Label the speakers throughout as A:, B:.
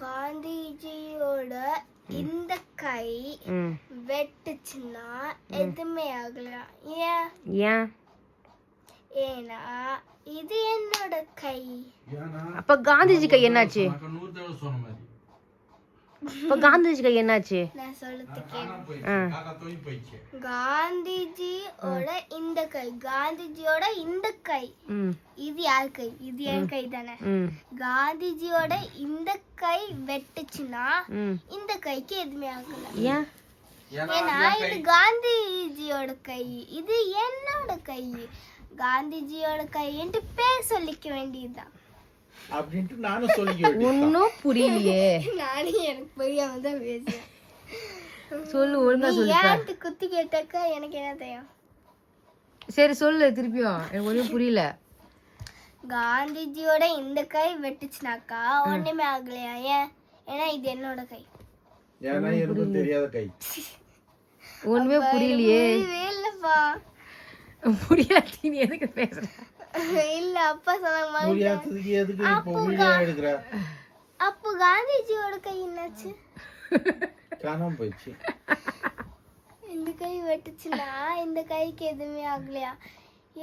A: காந்திஜியோட இந்த கை வெட்டுச்சுன்னா எதுவுமே ஆகலாம் ஏன்?
B: ஏன்?
A: ஏன்னா இது என்னோட கை.
B: அப்ப காந்திஜி கை என்னாச்சு? இப்ப காந்திஜி கை என்னாச்சு?
A: காந்திஜியோட இந்த கை காந்திஜியோட இந்த கை. இது யார் கை? இது என் கை தானே காந்திஜியோட இந்த கை வெட்டுச்சுன்னா இந்த கைக்கு எதுவுமே ஆகல.
B: ஏன்?
C: ஏன்னா
A: ஏன்னா இது காந்திஜியோட கை. இது என்னோட கை. காந்திஜியோட கைன்ட்டு பேர் சொல்லிக்க வேண்டியதுதான்.
C: அப்படின்ட்டு நானும் சொல்லிக்க
B: ஒன்னும் புரியலையே.
A: நானும் எனக்கு புரியாம தான் பேசுறேன்
B: சொல்லு ஒழுங்கா சொல்லு
A: ஏன்ட்டு குத்தி கேட்டாக்கா எனக்கு என்ன தெரியும்?
B: சரி சொல்லு திருப்பியும். எனக்கு ஒன்றும் புரியல.
A: காந்திஜியோட இந்த கை வெட்டுச்சுனாக்கா ஒண்ணுமே ஆகலையா? ஏன்? ஏன்னா இது என்னோட கை.
C: ஏன்னா எனக்கு தெரியாத கை.
B: ஒண்ணுமே புரியலையே.
A: இல்லப்பா.
B: புரியாட்டி நீ எதுக்கு பேசுற?
A: இல்ல அப்பா சொன்னாங்க
C: புரியாததுக்கு எதுக்கு இப்போ வீடியோ எடுக்கிற?
A: அப்போ காந்திஜியோட கை என்னாச்சு?
C: காணாம போயிடுச்சு.
A: இந்த கை வெட்டுச்சுன்னா இந்த கைக்கு எதுவுமே ஆகலையா?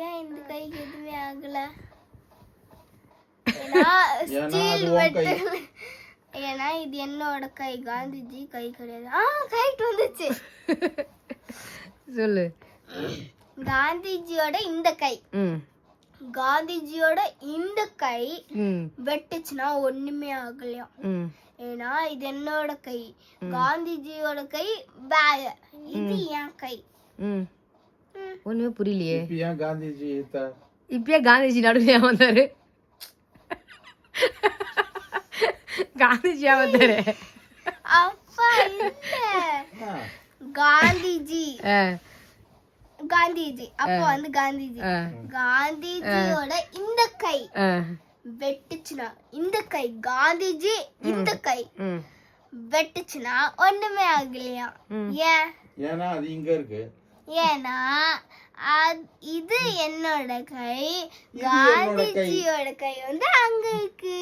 A: ஏன் இந்த கைக்கு எதுவுமே ஆகல? ஏன்னா இது என்னோட கை. காந்திஜி கை கிடையாது. ஆ கைட்டு வந்துச்சு.
B: சொல்லு.
A: காந்திஜியோட இந்த கை.
B: ம்.
A: காந்திஜியோட இந்த கை வெட்டுச்சுன்னா ஒண்ணுமே ஆகலையா?
B: ம்.
A: ஏன்னா இது என்னோட கை. காந்திஜியோட கை வேற. இது என் கை.
B: ஒண்ணுமே புரியலையே.
C: இப்போ ஏன் காந்திஜி
B: இப்பயே காந்திஜி நடுவே வந்தாரு? காந்திஜியா வந்தாரு?
A: அப்பா இல்ல. காந்திஜி. காந்திஜி. அப்போ வந்து காந்திஜி. காந்திஜியோட இந்த கை
B: ஆ,
A: வெட்டுச்சுன்னா இந்த கை காந்திஜி இந்த கை
B: ம்,
A: வெட்டுச்சுன்னா ஒண்ணுமே ஆகலையா. ஏன்?
C: ஏன்னா அது இங்க இருக்கு.
A: ஏன்னா இது என்னோட கை. காந்திஜியோட கை வந்து அங்க இருக்கு.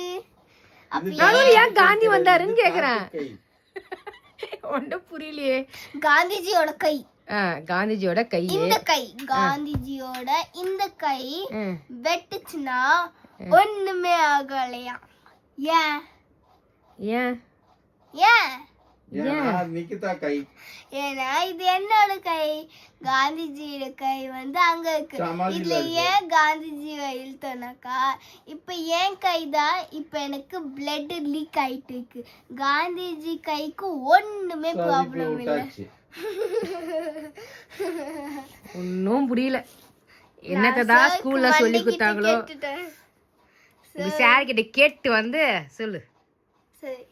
B: ஏன் காந்தி வந்தாருன்னு கேக்குறேன்?
C: கை
B: ஒன்றும் புரியலையே.
A: காந்திஜியோட கை.
B: காந்திஜியோட கை.
A: இந்த கை காந்திஜியோட இந்த கை வெட்டுச்சுன்னா ஒண்ணுமே ஆகலையா? ஏன்?
B: ஏன்?
A: ஏன்?
C: ஏன்னா
A: இது என்னோட கை. காந்திஜியோட கை வந்து அங்க இருக்கு. இதுல ஏன் காந்திஜி இழுத்தோனாக்கா இப்ப ஏன் கை தான் இப்ப எனக்கு பிளட் லீக் ஆயிட்டு இருக்கு. காந்திஜி கைக்கு ஒண்ணுமே ப்ராப்ளம் இல்ல.
B: ஒன்றும் புரியல. என்னத்தை தான் ஸ்கூல்ல சொல்லி கொடுத்தாங்களோ? சார் கிட்ட கேட்டு வந்து சொல்லு.
A: சரி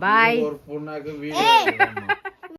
C: ಬಾಯ್ ಪೂರ್ಣಾಗ